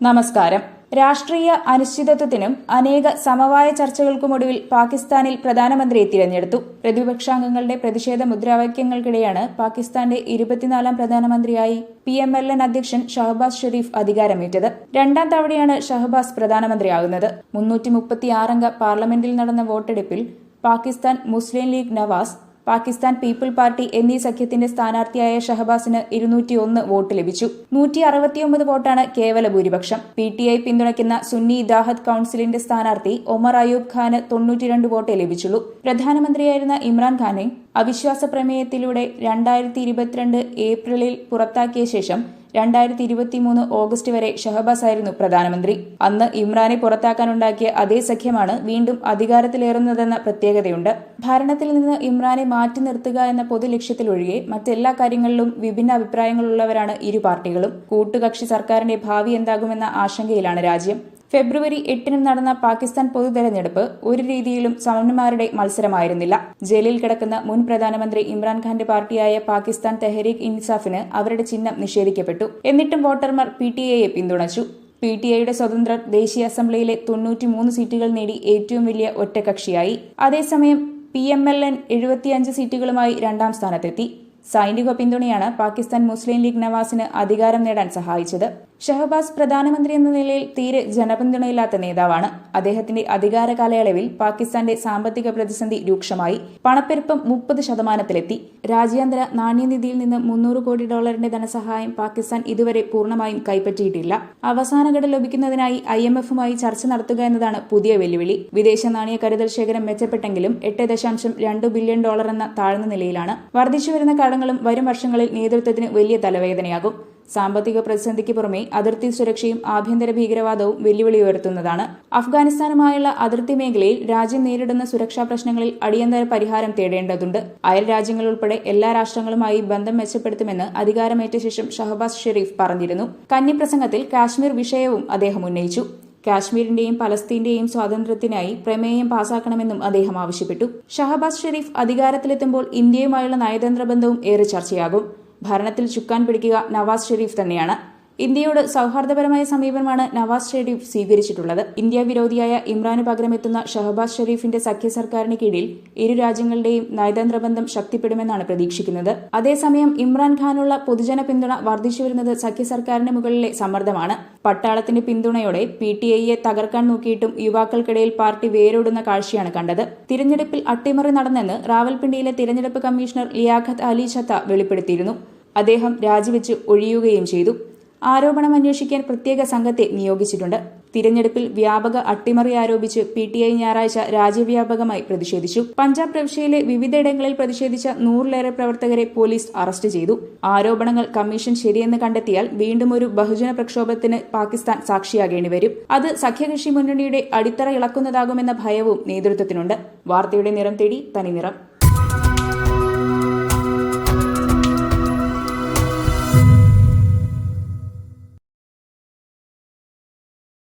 നമസ്കാരം. രാഷ്ട്രീയ അനിശ്ചിതത്വത്തിനും അനേക സമവായ ചർച്ചകൾക്കുമൊടുവിൽ പാകിസ്ഥാനിൽ പ്രധാനമന്ത്രിയെ തിരഞ്ഞെടുത്തു. പ്രതിപക്ഷാംഗങ്ങളുടെ പ്രതിഷേധ മുദ്രാവാക്യങ്ങൾക്കിടെയാണ് പാകിസ്ഥാന്റെ ഇരുപത്തിനാലാം പ്രധാനമന്ത്രിയായി പി എം എൽ എൻ അധ്യക്ഷൻ ഷഹബാസ് ഷെരീഫ് അധികാരമേറ്റത്. രണ്ടാം തവണയാണ് ഷഹബാസ് പ്രധാനമന്ത്രിയാകുന്നത്. മുന്നൂറ്റി മുപ്പത്തിയാറംഗ പാർലമെന്റിൽ നടന്ന വോട്ടെടുപ്പിൽ Pakistan Muslim league Nawaz Pakistan people's party എന്നീ സഖ്യത്തിന്റെ സ്ഥാനാർത്ഥിയായ ഷഹബാസിന് ഇരുന്നൂറ്റിയൊന്ന് വോട്ട് ലഭിച്ചു. നൂറ്റി അറുപത്തിയൊമ്പത് വോട്ടാണ് കേവല ഭൂരിപക്ഷം. പി ടി ഐ പിന്തുണയ്ക്കുന്ന സുന്നി ദാഹദ് കൌൺസിലിന്റെ സ്ഥാനാർത്ഥി ഒമർ അയൂബ് ഖാന് തൊണ്ണൂറ്റിരണ്ട് വോട്ടേ ലഭിച്ചുള്ളൂ. പ്രധാനമന്ത്രിയായിരുന്ന ഇമ്രാൻഖാനെ അവിശ്വാസ പ്രമേയത്തിലൂടെ രണ്ടായിരത്തി ഇരുപത്തിരണ്ട് ഏപ്രിലിൽ പുറത്താക്കിയ ശേഷം രണ്ടായിരത്തി ഇരുപത്തി മൂന്ന് ഓഗസ്റ്റ് വരെ ഷഹബാസ് ആയിരുന്നു പ്രധാനമന്ത്രി. അന്ന് ഇമ്രാനെ പുറത്താക്കാനുണ്ടാക്കിയ അതേ സഖ്യമാണ് വീണ്ടും അധികാരത്തിലേറുന്നതെന്ന പ്രത്യേകതയുണ്ട്. ഭരണത്തിൽ നിന്ന് ഇമ്രാനെ മാറ്റി നിർത്തുക എന്ന പൊതു ലക്ഷ്യത്തിലൊഴികെ മറ്റെല്ലാ കാര്യങ്ങളിലും വിഭിന്ന അഭിപ്രായങ്ങളുള്ളവരാണ് ഇരു പാർട്ടികളും. കൂട്ടുകക്ഷി സർക്കാരിന്റെ ഭാവി എന്താകുമെന്ന ആശങ്കയിലാണ് രാജ്യം. ഫെബ്രുവരി എട്ടിനും നടന്ന പാകിസ്ഥാൻ പൊതു തെരഞ്ഞെടുപ്പ് ഒരു രീതിയിലും സമന്മാരുടെ മത്സരമായിരുന്നില്ല. ജയിലിൽ കിടക്കുന്ന മുൻ പ്രധാനമന്ത്രി ഇമ്രാൻഖാന്റെ പാർട്ടിയായ പാകിസ്ഥാൻ തെഹരീഖ് ഇൻസാഫിന് അവരുടെ ചിഹ്നം നിഷേധിക്കപ്പെട്ടു. എന്നിട്ടും വോട്ടർമാർ പി ടി എയെ പിന്തുണച്ചു. പി ടി ഐയുടെ സ്വതന്ത്രർ ദേശീയ അസംബ്ലിയിലെ തൊണ്ണൂറ്റിമൂന്ന് സീറ്റുകൾ നേടി ഏറ്റവും വലിയ ഒറ്റകക്ഷിയായി അതേസമയം പി എം എൽ എൻ എഴുപത്തിയഞ്ച് സീറ്റുകളുമായി രണ്ടാം സ്ഥാനത്തെത്തി. സൈനിക പിന്തുണയാണ് പാകിസ്ഥാൻ മുസ്ലിം ലീഗ് നവാസിന് അധികാരം നേടാൻ സഹായിച്ചത്. ഷഹബാസ് പ്രധാനമന്ത്രി എന്ന നിലയിൽ തീരെ ജനപിന്തുണയില്ലാത്ത നേതാവാണ്. അദ്ദേഹത്തിന്റെ അധികാര കാലയളവിൽ പാകിസ്ഥാന്റെ സാമ്പത്തിക പ്രതിസന്ധി രൂക്ഷമായി. പണപ്പെരുപ്പം മുപ്പത് ശതമാനത്തിലെത്തി. രാജ്യാന്തര നാണ്യനിധിയിൽ നിന്ന് മുന്നൂറ് കോടി ഡോളറിന്റെ ധനസഹായം പാകിസ്ഥാൻ ഇതുവരെ പൂർണമായും കൈപ്പറ്റിയിട്ടില്ല. അവസാനഘട്ട ലഭിക്കുന്നതിനായി ഐ എം എഫുമായി ചർച്ച നടത്തുക എന്നതാണ് പുതിയ വെല്ലുവിളി. വിദേശ നാണയ കരുതൽ ശേഖരം മെച്ചപ്പെട്ടെങ്കിലും എട്ട് ദശാംശം രണ്ട് ബില്യൺ ഡോളർ എന്ന താഴ്ന്ന നിലയിലാണ്. വർദ്ധിച്ചുവരുന്ന കടങ്ങളും വരും വർഷങ്ങളിൽ നേതൃത്വത്തിന് വലിയ തലവേദനയാകും. സാമ്പത്തിക പ്രതിസന്ധിക്ക് പുറമെ അതിർത്തി സുരക്ഷയും ആഭ്യന്തര ഭീകരവാദവും വെല്ലുവിളി ഉയർത്തുന്നതാണ്. അഫ്ഗാനിസ്ഥാനുമായുള്ള അതിർത്തി മേഖലയിൽ രാജ്യം നേരിടുന്ന സുരക്ഷാ പ്രശ്നങ്ങളിൽ അടിയന്തര പരിഹാരം തേടേണ്ടതുണ്ട്. അയൽ രാജ്യങ്ങൾ ഉൾപ്പെടെ എല്ലാ രാഷ്ട്രങ്ങളുമായി ബന്ധം മെച്ചപ്പെടുത്തുമെന്ന് അധികാരമേറ്റ ശേഷം ഷഹബാസ് ഷെരീഫ് പറഞ്ഞിരുന്നു. കന്നി പ്രസംഗത്തിൽ കാശ്മീർ വിഷയവും അദ്ദേഹം ഉന്നയിച്ചു. കാശ്മീരിന്റെയും പലസ്തീന്റെയും സ്വാതന്ത്ര്യത്തിനായി പ്രമേയം പാസാക്കണമെന്നും അദ്ദേഹം ആവശ്യപ്പെട്ടു. ഷഹബാസ് ഷെരീഫ് അധികാരത്തിലെത്തുമ്പോൾ ഇന്ത്യയുമായുള്ള നയതന്ത്ര ബന്ധവും ഏറെ ചർച്ചയാകും. ഭരണത്തിൽ ചുക്കാൻ പിടിക്കുക നവാസ് ഷെരീഫ് തന്നെയാണ്. ഇന്ത്യയോട് സൌഹാർദ്ദപരമായ സമീപനമാണ് നവാസ് ഷെരീഫ് സ്വീകരിച്ചിട്ടുള്ളത്. ഇന്ത്യ വിരോധിയായ ഇമ്രാന് പകരമെത്തുന്ന ഷഹബാസ് ഷെരീഫിന്റെ സഖ്യ സർക്കാരിന് കീഴിൽ ഇരു രാജ്യങ്ങളുടെയും നയതന്ത്ര ബന്ധം ശക്തിപ്പെടുമെന്നാണ് പ്രതീക്ഷിക്കുന്നത്. അതേസമയം ഇമ്രാൻഖാനുള്ള പൊതുജന പിന്തുണ വർദ്ധിച്ചുവരുന്നത് സഖ്യ സർക്കാരിന് മുകളിലെ സമ്മർദ്ദമാണ്. പട്ടാളത്തിന്റെ പിന്തുണയോടെ പി ടി ഐയെ തകർക്കാൻ നോക്കിയിട്ടും യുവാക്കൾക്കിടയിൽ പാർട്ടി വേരോടുന്ന കാഴ്ചയാണ് കണ്ടത്. തിരഞ്ഞെടുപ്പിൽ അട്ടിമറി നടന്നെന്ന് റാവൽപിണ്ടിയിലെ തിരഞ്ഞെടുപ്പ് കമ്മീഷണർ ലിയാഖത്ത് അലി ഛത്ത വെളിപ്പെടുത്തിയിരുന്നു. അദ്ദേഹം രാജിവെച്ച് ഒഴിയുകയും ചെയ്തു. ആരോപണം അന്വേഷിക്കാൻ പ്രത്യേക സംഘത്തെ നിയോഗിച്ചിട്ടുണ്ട്. തിരഞ്ഞെടുപ്പിൽ വ്യാപക അട്ടിമറി ആരോപിച്ച് പി ടി ഐ ഞായറാഴ്ച രാജ്യവ്യാപകമായി പ്രതിഷേധിച്ചു. പഞ്ചാബ് പ്രവിശ്യയിലെ വിവിധയിടങ്ങളിൽ പ്രതിഷേധിച്ച നൂറിലേറെ പ്രവർത്തകരെ പോലീസ് അറസ്റ്റ് ചെയ്തു. ആരോപണങ്ങൾ കമ്മീഷൻ ശരിയെന്ന് കണ്ടെത്തിയാൽ വീണ്ടും ഒരു ബഹുജന പ്രക്ഷോഭത്തിന് പാകിസ്ഥാൻ സാക്ഷിയാകേണ്ടി വരും. അത് സഖ്യകക്ഷി മുന്നണിയുടെ അടിത്തറ ഇളക്കുന്നതാകുമെന്ന ഭയവും നേതൃത്വത്തിനുണ്ട്. വാർത്തയുടെ നിറം തേടി തനി നിറം